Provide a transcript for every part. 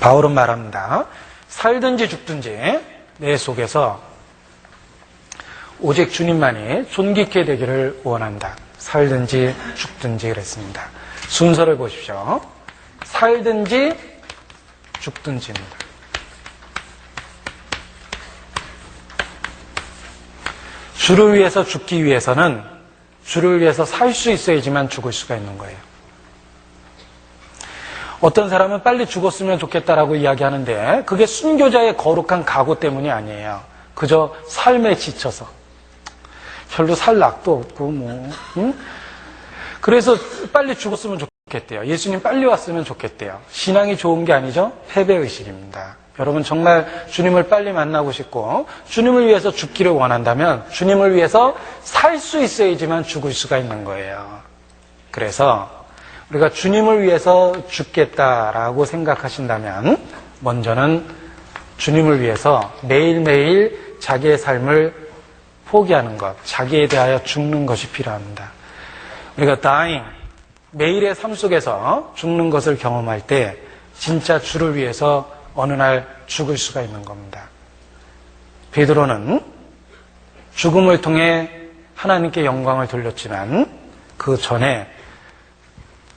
바울은 말합니다. 살든지 죽든지 내 속에서 오직 주님만이 존귀케 되기를 원한다. 살든지 죽든지 그랬습니다. 순서를 보십시오. 살든지 죽든지입니다. 주를 위해서 죽기 위해서는 주를 위해서 살 수 있어야지만 죽을 수가 있는 거예요. 어떤 사람은 빨리 죽었으면 좋겠다라고 이야기하는데 그게 순교자의 거룩한 각오 때문이 아니에요. 그저 삶에 지쳐서. 별로 살 낙도 없고 뭐. 응? 그래서 빨리 죽었으면 좋겠대요. 예수님 빨리 왔으면 좋겠대요. 신앙이 좋은 게 아니죠? 패배 의식입니다. 여러분 정말 주님을 빨리 만나고 싶고 주님을 위해서 죽기를 원한다면 주님을 위해서 살 수 있어야지만 죽을 수가 있는 거예요. 그래서 우리가 주님을 위해서 죽겠다라고 생각하신다면 먼저는 주님을 위해서 매일매일 자기의 삶을 포기하는 것, 자기에 대하여 죽는 것이 필요합니다. 우리가 dying, 매일의 삶 속에서 죽는 것을 경험할 때 진짜 주를 위해서 어느 날 죽을 수가 있는 겁니다. 베드로는 죽음을 통해 하나님께 영광을 돌렸지만 그 전에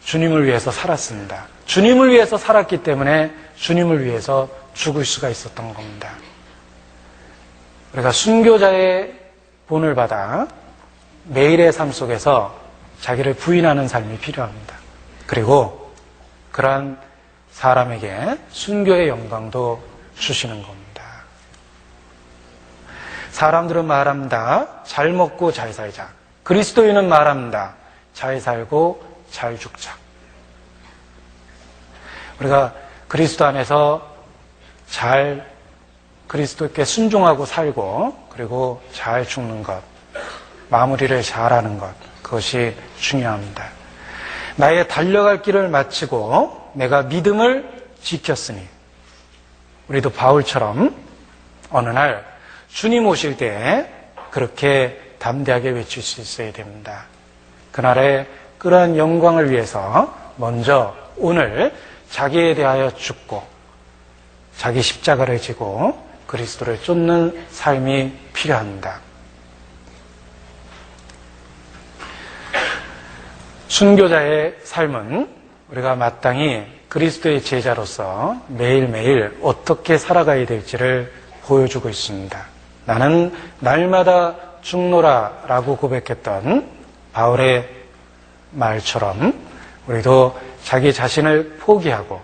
주님을 위해서 살았습니다. 주님을 위해서 살았기 때문에 주님을 위해서 죽을 수가 있었던 겁니다. 우리가 순교자의 본을 받아 매일의 삶 속에서 자기를 부인하는 삶이 필요합니다. 그리고 그러한 사람에게 순교의 영광도 주시는 겁니다. 사람들은 말합니다. 잘 먹고 잘 살자. 그리스도인은 말합니다. 잘 살고 잘 죽자. 우리가 그리스도 안에서 잘 그리스도께 순종하고 살고 그리고 잘 죽는 것, 마무리를 잘하는 것, 그것이 중요합니다. 나의 달려갈 길을 마치고 내가 믿음을 지켰으니 우리도 바울처럼 어느 날 주님 오실 때 그렇게 담대하게 외칠 수 있어야 됩니다. 그날의 그러한 영광을 위해서 먼저 오늘 자기에 대하여 죽고 자기 십자가를 지고 그리스도를 쫓는 삶이 필요합니다. 순교자의 삶은 우리가 마땅히 그리스도의 제자로서 매일매일 어떻게 살아가야 될지를 보여주고 있습니다. 나는 날마다 죽노라 라고 고백했던 바울의 말처럼 우리도 자기 자신을 포기하고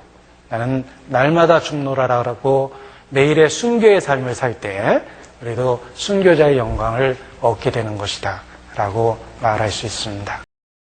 나는 날마다 죽노라라고 매일의 순교의 삶을 살 때 우리도 순교자의 영광을 얻게 되는 것이다 라고 말할 수 있습니다.